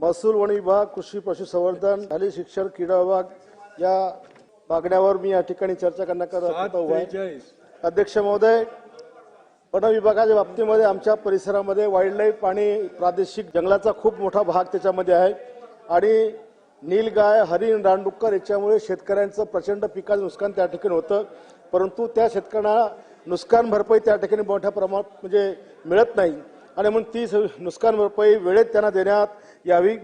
महसूल वन विभाग कृषी पशुसंवर्धन शालेय शिक्षण क्रीडा विभाग या मागण्यावर मी या ठिकाणी चर्चा करण्याकरता अध्यक्ष महोदय वन विभागाच्या बाबतीमध्ये आमच्या परिसरामध्ये वाईल्ड लाईफ आणि प्रादेशिक जंगलाचा खूप मोठा भाग त्याच्यामध्ये आहे. आणि नीलगाय हरिण रानडुक्कर याच्यामुळे शेतकऱ्यांचं प्रचंड पिकाचं नुकसान त्या ठिकाणी होतं. परंतु त्या शेतकऱ्यांना नुकसान भरपाई त्या ठिकाणी मोठ्या प्रमाणात म्हणजे मिळत नाही. आणि म्हणून ती नुकसान भरपाई वेळेत त्यांना देण्यात यावी.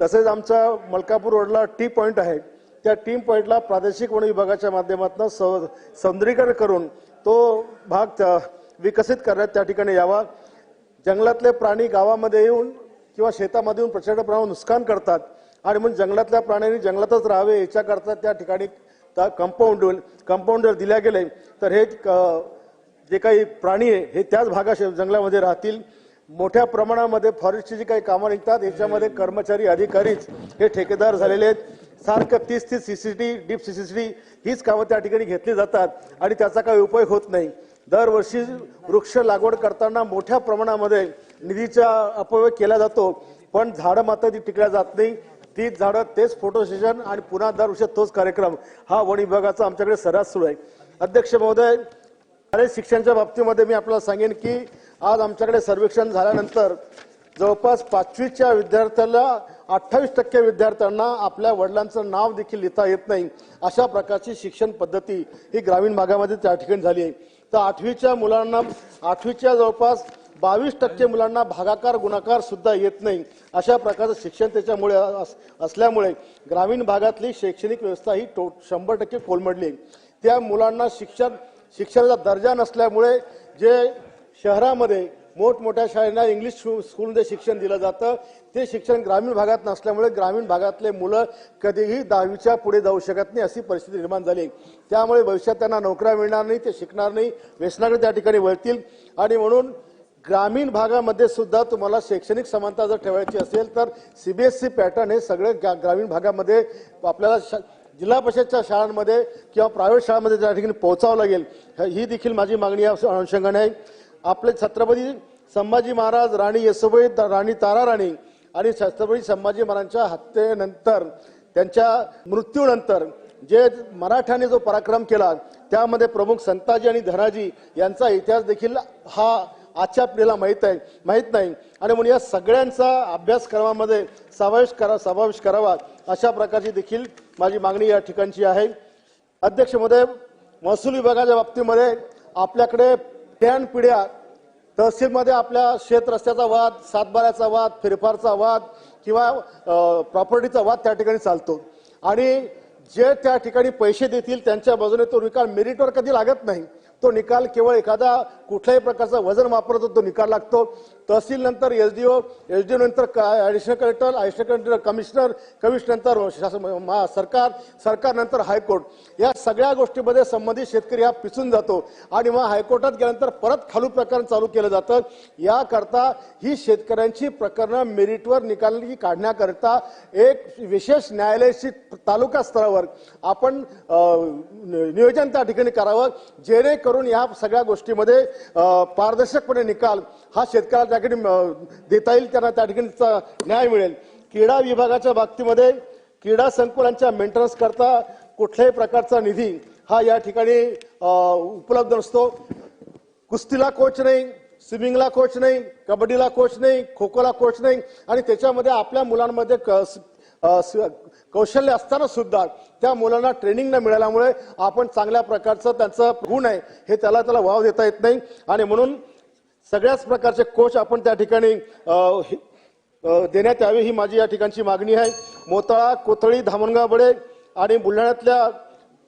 तसेच आमचा मलकापूर रोडला टी पॉईंट आहे. त्या टीम पॉईंटला प्रादेशिक वन विभागाच्या माध्यमातून स सौंदर्यीकरण करून तो भाग विकसित करण्यात त्या ठिकाणी यावा. जंगलातले प्राणी गावामध्ये येऊन किंवा शेतामध्ये येऊन प्रचंड प्रमाणात नुकसान करतात. आणि म्हणून जंगलातल्या प्राण्यांनी जंगलातच राहावे याच्याकरता त्या ठिकाणी कंपाऊंड कंपाऊंड जर दिल्या गेले. तर हे क- जे काही प्राणी आहे हे त्याच भागाशी जंगलामध्ये राहतील. मोठ्या प्रमाणामध्ये फॉरेस्टची जी काही कामं निघतात याच्यामध्ये कर्मचारी अधिकारीच हे ठेकेदार झालेले आहेत. सारखं तीस तीस सीसीटी डीप सीसीटी हीच कामं त्या ठिकाणी घेतली जातात आणि त्याचा काही उपयोग होत नाही. दरवर्षी वृक्ष लागवड करताना मोठ्या प्रमाणामध्ये निधीचा अपव्यय केला जातो पण झाडं मात्र ती टिकल्या जात नाही. तीच झाडं तेच फोटो सेशन आणि पुन्हा दरवर्षी तोच कार्यक्रम. हा वन विभागाचा आमच्याकडे सर्रास सुरू आहे. अध्यक्ष महोदय शालेय शिक्षणाच्या बाबतीमध्ये मी आपल्याला सांगेन की आज आमच्याकडे सर्वेक्षण झाल्यानंतर जवळपास पाचवीच्या विद्यार्थ्याला अठ्ठावीस टक्के विद्यार्थ्यांना आपल्या वडिलांचं नाव देखील लिहिता येत नाही. अशा प्रकारची शिक्षण पद्धती ही ग्रामीण भागामध्ये त्या ठिकाणी झाली आहे. तर आठवीच्या मुलांना आठवीच्या जवळपास बावीस टक्के मुलांना भागाकार गुणाकार सुद्धा येत नाही. अशा प्रकारचं शिक्षण त्याच्यामुळे अस- असल्यामुळे ग्रामीण भागातली शैक्षणिक व्यवस्था ही टो शंभर टक्के कोलमडली आहे. त्या मुलांना शिक्षण शिक्षणाचा दर्जा नसल्यामुळे जे शहरामध्ये मोठमोठ्या शाळांना इंग्लिश स्कू- स्कूलमध्ये शिक्षण दिलं जातं. ते शिक्षण ग्रामीण भागात नसल्यामुळे ग्रामीण भागातले मुलं कधीही दहावीच्या पुढे जाऊ शकत नाही अशी परिस्थिती निर्माण झाली. आहे. त्यामुळे भविष्यात त्यांना नोकऱ्या मिळणार नाही ते शिकणार नाही व्यसनाकडे त्या ठिकाणी वळतील. आणि म्हणून ग्रामीण भागामध्ये सुद्धा तुम्हाला शैक्षणिक समानता जर ठेवायची असेल तर सीबीएसई पॅटर्न हे सगळे ग्रामीण भागामध्ये आपल्याला जिल्हा परिषदच्या शाळांमध्ये किंवा प्रायव्हेट शाळांमध्ये त्या ठिकाणी पोहोचावं लागेल. ही देखील माझी मागणी या अनुषंगाने आहे. आपले छत्रपती संभाजी महाराज राणी येशोबई राणी तारा राणी ताराराणी आणि छत्रपती संभाजी महाराजांच्या हत्येनंतर त्यांच्या मृत्यूनंतर जे मराठ्याने जो पराक्रम केला त्यामध्ये प्रमुख संताजी आणि धनाजी यांचा इतिहास देखील हा आजच्या पिढीला माहीत आहे माहीत नाही. आणि म्हणून या सगळ्यांचा अभ्यासक्रमामध्ये समावेश करा समावेश करावा अशा प्रकारची देखील माझी मागणी या ठिकाणची आहे. अध्यक्ष महोदय महसूल विभागाच्या बाबतीमध्ये आपल्याकडे पिढ्यान पिढ्या तहसीलमध्ये आपल्या शेत रस्त्याचा वाद सातबाऱ्याचा वाद फेरफारचा वाद किंवा प्रॉपर्टीचा वाद त्या ठिकाणी चालतो. आणि जे त्या ठिकाणी पैसे देतील त्यांच्या बाजूने तो निकाल मेरिटवर कधी लागत नाही. तो निकाल केवळ एखादा कुठल्याही प्रकारचा वजन वापरतो तो निकाल लागतो. तहसील नंतर एसडीओ एसडीओ नंतर additional collector additional collector commissioner commissioner नंतर शासन मा- सरकार सरकारनंतर हायकोर्ट. या सगळ्या गोष्टीमध्ये संबंधित शेतकरी हा पिसून जातो आणि मग हायकोर्टात गेल्यानंतर परत खालू प्रकरण चालू केलं जातं. याकरता ही शेतकऱ्यांची प्रकरणं मेरिटवर निकाली काढण्याकरता एक विशेष न्यायालयाची तालुका स्तरावर आपण नियोजन त्या ठिकाणी करावं. जेणेकरून करून या सगळ्या गोष्टीमध्ये पारदर्शकपणे निकाल हा शेतकऱ्याला त्या ठिकाणी देता येईल त्यांना त्या ठिकाणी न्याय मिळेल. क्रीडा विभागाच्या बाबतीमध्ये क्रीडा संकुलांच्या मेंटेनन्स करता कुठल्याही प्रकारचा निधी हा या ठिकाणी उपलब्ध नसतो. कुस्तीला कोच नाही स्विमिंगला कोच नाही कबड्डीला कोच नाही खो खोला कोच नाही आणि त्याच्यामध्ये आपल्या मुलांमध्ये क- कौशल्य असताना सुद्धा त्या मुलांना ट्रेनिंग न मिळाल्यामुळे आपण चांगल्या प्रकारचं त्यांचं गुण आहे हे त्याला त्याला वाव देता येत नाही. आणि म्हणून सगळ्याच प्रकारचे कोच आपण त्या ठिकाणी देण्यात यावे ही माझी या ठिकाणची मागणी आहे. मोताळा कोथळी धामणगाव बडे आणि बुलढाण्यातल्या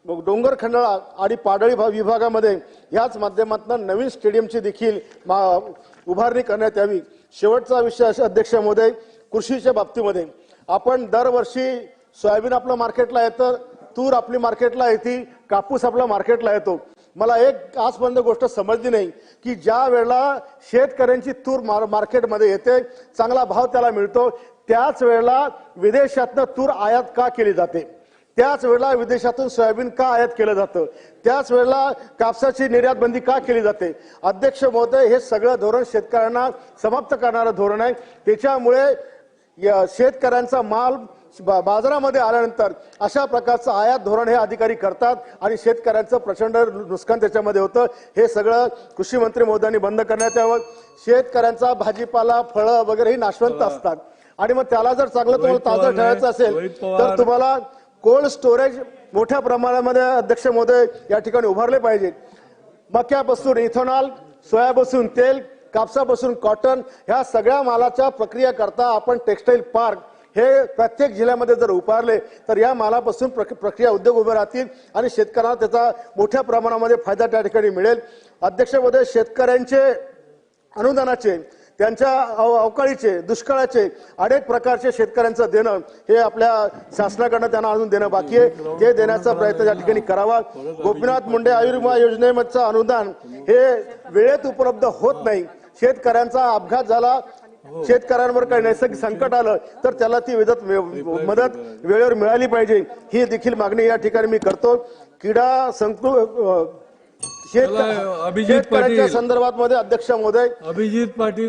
डोंगर खंडाळा आणि पाडळी भा- विभागामध्ये याच माध्यमातून नवीन स्टेडियमची देखील मा- उभारणी करण्यात यावी. शेवटचा विषय असे अध्यक्ष महोदय कृषीच्या बाबतीमध्ये. आपण दरवर्षी सोयाबीन आपलं मार्केटला येतं तूर आपली मार्केटला येते कापूस आपला मार्केटला येतो. मला एक आजपर्यंत गोष्ट समजली नाही की ज्या वेळेला शेतकऱ्यांची तूर मार मार्केटमध्ये येते चांगला भाव त्याला मिळतो त्याच वेळेला विदेशातनं तूर आयात का केली जाते? त्याच वेळेला विदेशातून सोयाबीन का आयात केलं जातं? त्याच वेळेला कापसाची निर्यात बंदी का केली जाते? अध्यक्ष महोदय हे सगळं धोरण शेतकऱ्यांना समाप्त करणारं धोरण आहे. त्याच्यामुळे शेतकऱ्यांचा माल बाजारामध्ये आल्यानंतर अशा प्रकारचं आयात धोरण हे अधिकारी करतात आणि शेतकऱ्यांचं प्रचंड नुकसान त्याच्यामध्ये होतं. हे सगळं कृषी मंत्री महोदयांनी बंद करण्यात यावं. शेतकऱ्यांचा भाजीपाला फळं वगैरे ही नाशवंत असतात. आणि मग त्याला जर चांगलं तुम्हाला ताजं ठेवायचं असेल तर तुम्हाला कोल्ड स्टोरेज मोठ्या प्रमाणामध्ये अध्यक्ष महोदय या ठिकाणी उभारले पाहिजे मक्यापासून इथेनॉल सोयापासून तेल कापसापासून कॉटन ह्या सगळ्या मालाच्या प्रक्रिया करता आपण टेक्सटाईल पार्क हे प्रत्येक जिल्ह्यामध्ये जर उभारले तर या मालापासून प्रक- प्रक्रिया उद्योग उभे राहतील आणि शेतकऱ्यांना त्याचा मोठ्या प्रमाणामध्ये फायदा त्या ठिकाणी मिळेल. अध्यक्षपदे शेतकऱ्यांचे अनुदानाचे त्यांच्या अव- अवकाळीचे दुष्काळाचे अनेक प्रकारचे शेतकऱ्यांचं देणं हे आपल्या शासनाकडनं त्यांना आणून देणं बाकी आहे. ते देण्याचा प्रयत्न या ठिकाणी करावा. गोपीनाथ मुंडे आयुर्विमा योजनेमधचं अनुदान हे वेळेत उपलब्ध होत नाही. शेतकऱ्यांचा अपघात झाला. शेतकऱ्यांवर काही नैसर्गिक संकट आलं तर त्याला ती विदत मदत वेळेवर मिळाली पाहिजे. ही देखील मागणी या ठिकाणी मी करतो. क्रीडा संकु अ, शेतक- चला, अभिजित शेतकऱ्यांच्या. संदर्भात मध्ये अध्यक्ष महोदय. अभिजित पाटील